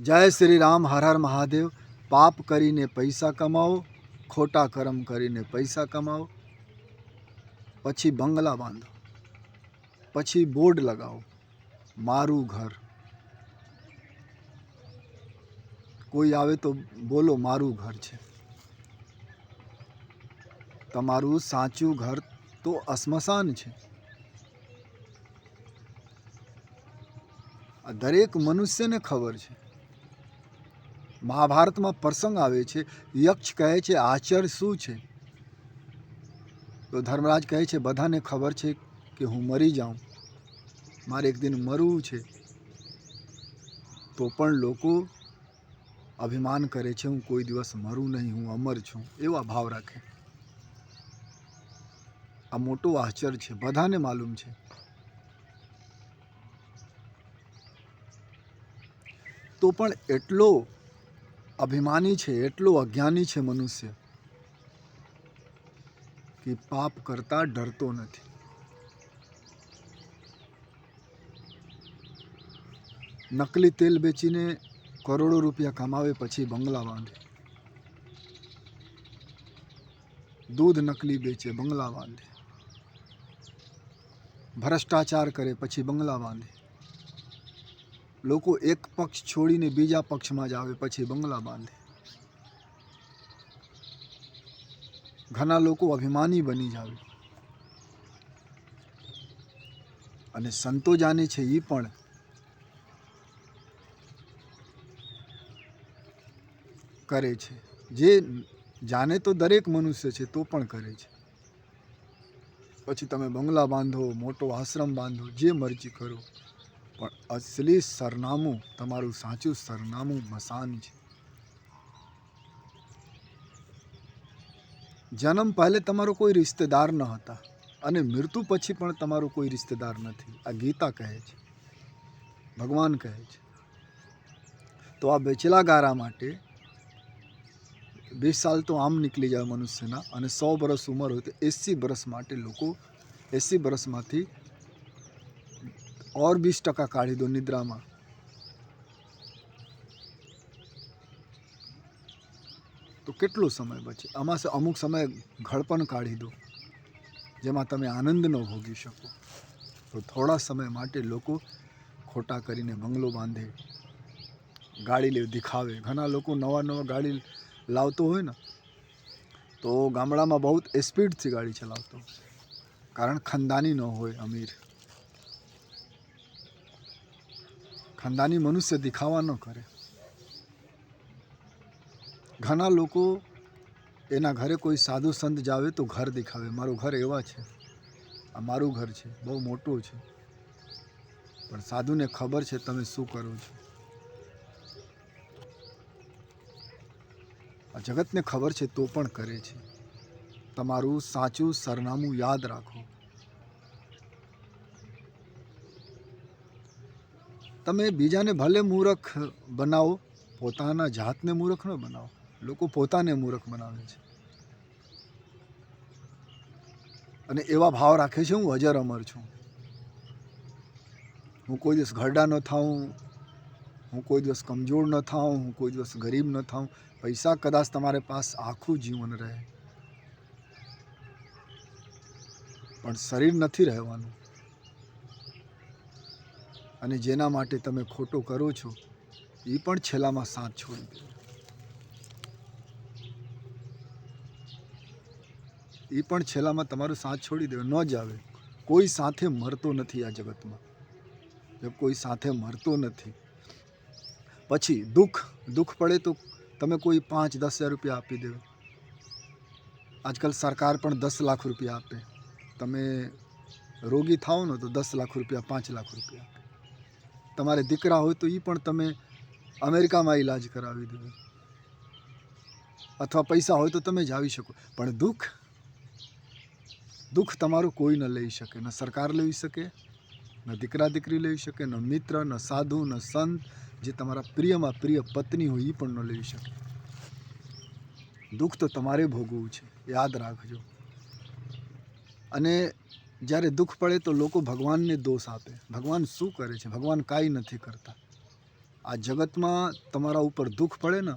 જય શ્રી રામ, હર હર મહાદેવ. પાપ કરીને પૈસા કમાવો, ખોટા કર્મ કરીને પૈસા કમાવો. પછી બંગલા બાંધો, પછી બોર્ડ લગાવો, મારું ઘર. કોઈ આવે તો બોલો, મારું ઘર છે. તમારું સાચું ઘર તો અસ્મશાન છે. આ દરેક મનુષ્યને ખબર છે. મહાભારતમાં પ્રસંગ આવે છે, યક્ષ કહે છે આચર શું છે? તો ધર્મરાજ કહે છે, બધાને ખબર છે કે હું મરી જાઉં. મારે એક દિન મરવું છે. તો પણ લોકો અભિમાન કરે છે, હું કોઈ દિવસ મરું નહીં, હું અમર છું. એવા ભાવ રાખે. આ મોટો આશ્ચર્ય છે, બધાને માલુમ છે. તો પણ એટલો અભિમાની છે, એટલો અજ્ઞાની છે મનુષ્ય કે પાપ કરતા ડરતો નથી. નકલી તેલ વેચીને કરોડો રૂપિયા કમાવે પછી બંગલા બાંધે દૂધ નકલી વેચે, બંગલા બાંધે ભ્રષ્ટાચાર કરે પછી બંગલા બાંધે લોકો એક પક્ષ છોડીને બીજા પક્ષમાં જ આવે, પછી બંગલા બાંધે. ઘણા લોકો અભિમાની બની જાવે અને સંતો જાણે છે એ પણ કરે છે. જે જાણે તો દરેક મનુષ્ય છે, તો પણ કરે છે. પછી તમે બંગલા બાંધો, મોટો આશ્રમ બાંધો, જે મરજી કરો. પણ અસલી સરનામું, તમારું સાચું સરનામું મસાન છે. જન્મ પહેલે તમારો કોઈ રિશ્તેદાર ન હતા અને મૃત્યુ પછી પણ તમારો કોઈ રિશ્તેદાર નથી. આ ગીતા કહે છે. ભગવાન કહે છે. તો આ બેચલા ગારા માટે વીસ સાલ તો આમ નીકળી જાય મનુષ્યના અને સો વર્ષ ઉંમર હોય તો એંસી વર્ષ માટે લોકો, એંસી વર્ષમાંથી ઓર વીસ ટકા કાઢી દો નિદ્રામાં તો કેટલો સમય બચે આમાં અમુક સમય ઘડપણ કાઢી દો જેમાં તમે આનંદ ન ભોગી શકો તો થોડા સમય માટે લોકો ખોટા કરીને બંગલો બાંધે ગાડી લે દેખાવે ઘણા લોકો નવા નવા ગાડી લાવતો હોય ને તો ગામડામાં બહુ સ્પીડથી ગાડી ચલાવતો કારણ ખાનદાની ન હોય અમીર ખાનદાની મનુષ્ય દેખાવા ન કરે. ઘણા લોકો એના ઘરે કોઈ સાધુ સંત જાવે તો ઘર દેખાવે. મારું ઘર એવા છે. આ મારું ઘર છે. બહુ મોટું છે. પણ સાધુને ખબર છે તમે શું કરો છો. આ જગતને ખબર છે તો પણ કરે છે. તમારું સાચું સરનામું યાદ રાખો. તમે બીજાને ભલે મૂર્ખ બનાવો, પોતાના જાતને મૂર્ખ ન બનાવો. લોકો પોતાને મૂર્ખ બનાવે છે. અને એવા ભાવ રાખે છે, હું અજર અમર છું. હું કોઈ દિવસ ઘરડા ન થાઉં, હું કોઈ દિવસ કમજોર ન થાઉં, હું કોઈ દિવસ ગરીબ ન થાઉં. પૈસા કદાચ તમારે પાસ આખું જીવન રહે. પણ શરીર નથી રહેવાનું. અને જેના માટે તમે ખોટો કરો છો એ પણ છેલ્લામાં સાથ છોડી દે. એ પણ છેલ્લામાં તમારો સાથ છોડી દે ન જ આવે. કોઈ સાથે મરતો નથી આ જગતમાં. જો કોઈ સાથે મરતો નથી. પછી દુઃખ દુઃખ પડે તો તમે કોઈ પાંચ, દસ હજાર રૂપિયા આપી દેવો. આજકાલ સરકાર પણ દસ લાખ રૂપિયા આપે. તમે રોગી થાઓ ને તો દસ લાખ રૂપિયા, પાંચ લાખ રૂપિયા આપે. તમારે દીકરા હોય તો એ પણ તમે અમેરિકામાં ઈલાજ કરાવી દેવો અથવા પૈસા હોય તો તમે જ આવી શકો. પણ દુઃખ દુઃખ તમારું કોઈ ન લઈ શકે. ન સરકાર લઈ શકે, ન દીકરા દીકરી લઈ શકે, ન મિત્ર, ન સાધુ, ન સંત, જે તમારા પ્રિયમાં પ્રિય પત્ની હોય એ પણ ન લઈ શકે. દુઃખ તો તમારે ભોગવવું છે. યાદ રાખજો. અને જ્યારે દુઃખ પડે તો લોકો ભગવાનને દોષ આપે. ભગવાન શું કરે છે? ભગવાન કાંઈ નથી કરતા. આ જગતમાં તમારા ઉપર દુઃખ પડે ને,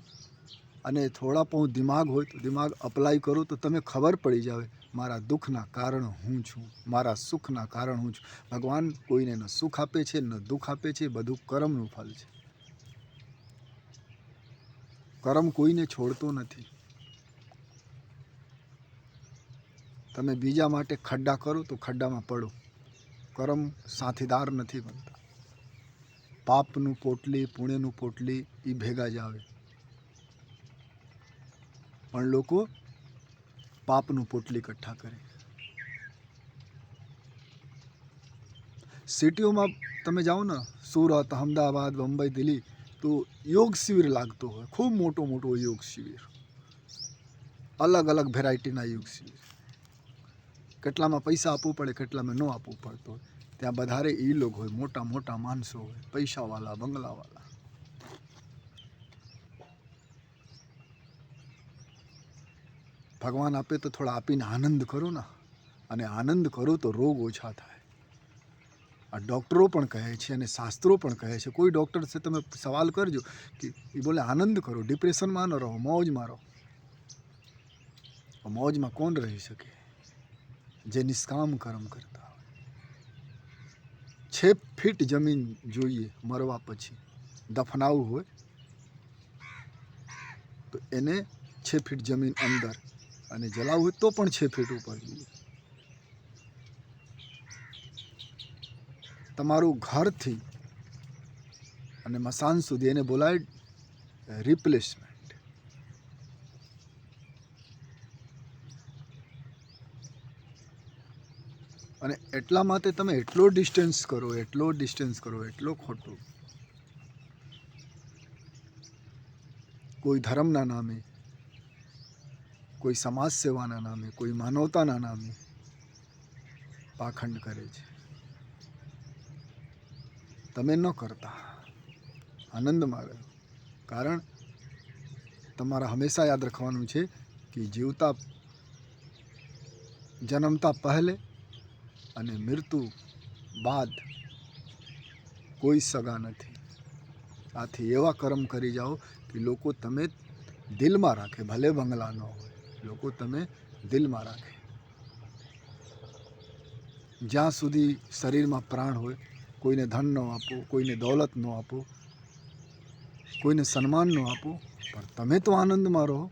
અને થોડા પણ દિમાગ હોય તો દિમાગ અપ્લાય કરો તો તમે ખબર પડી જાવે, મારા દુઃખના કારણ હું છું, મારા સુખના કારણ હું છું. ભગવાન કોઈને ન સુખ આપે છે, ન દુઃખ આપે છે બધું કર્મનું ફળ છે. કર્મ કોઈને છોડતો નથી. તમે બીજા માટે ખડ્ડા કરો તો ખડ્ડામાં પડો. કર્મ સાથીદાર નથી બનતા. પાપનું પોટલી, પુણ્યનું પોટલી એ ભેગા જ આવે. પણ લોકો પાપનું પોટલી કઠ્ઠા કરે. સિટીઓમાં તમે જાઓ ને, સુરત, અમદાવાદ, મુંબઈ, દિલ્હી, તો યોગ શિબિર લાગતો હોય. ખૂબ મોટો મોટો યોગ શિબિર. અલગ અલગ વેરાયટીના યોગ શિબિર. કેટલામાં પૈસા આપવું પડે, કેટલામાં ન આપવું પડતું હોય. ત્યાં વધારે એ લોકો હોય, મોટા મોટા માણસો હોય પૈસાવાળા બંગલાવાળા ભગવાન આપે તો થોડા આપીને આનંદ કરો ને. અને આનંદ કરો તો રોગ ઓછા થાય. આ ડૉક્ટરો પણ કહે છે અને શાસ્ત્રો પણ કહે છે. કોઈ ડૉક્ટર છે, તમે સવાલ કરજો કે એ બોલે, આનંદ કરો, ડિપ્રેશનમાં ન રહો, મોજમાં રહો. મોજમાં કોણ રહી શકે? જે નિષ્કામ કર્મ કરતા હોય. છે ફીટ જમીન જોઈએ મરવા પછી. દફનાવું હોય તો એને છે ફીટ જમીન અંદર અને જલાવવું હોય તો પણ છે ફીટ ઉપર જોઈએ. તમારું ઘરથી અને મસાન સુધી એને બોલાય રિપ્લેસમેન્ટ અને એટલા માટે તમે એટલો ડિસ્ટન્સ કરો, એટલો ડિસ્ટન્સ કરો, એટલો ખોટો. કોઈ ધર્મના નામે, કોઈ સમાજ સેવાના નામે, કોઈ માનવતાના નામે પાખંડ કરે છે. તમે ન કરતા. આનંદમાં રહો કારણ તમારે હંમેશા યાદ રાખવાનું છે કે જીવતા, જન્મતા પહેલે અને મૃત્યુ બાદ કોઈ સગા નથી. આથી એવા કર્મ કરી જાઓ કે લોકો તમે દિલમાં રાખે, ભલે બંગલા ન હોય. લોકો તમે દિલમાં રાખે. જ્યાં સુધી શરીરમાં પ્રાણ હોય, કોઈને ધન ન આપો, કોઈને દોલત ન આપો, કોઈને સન્માન ન આપો, પણ તમે તો આનંદમાં રહો.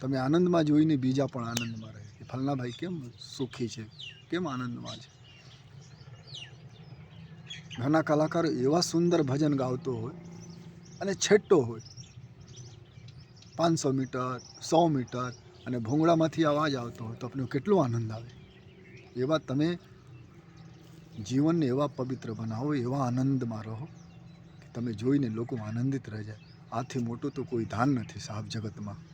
તમે આનંદમાં જોઈને બીજા પણ આનંદમાં રહે. કે ફલનાભાઈ કેમ સુખી છે? કેમ આનંદમાં છે? ઘણા કલાકારો એવા સુંદર ભજન ગાવતો હોય અને છેટ્ટો હોય. પાંચસો મીટર, સો મીટર અને ભૂંગળામાંથી અવાજ આવતો હોય તો આપણને કેટલો આનંદ આવે. એવા તમે જીવનને એવા પવિત્ર બનાવો, એવા આનંદમાં રહો કે તમે જોઈને લોકો આનંદિત રહી જાય. આથી મોટું તો કોઈ ધાન નથી સાફ જગતમાં.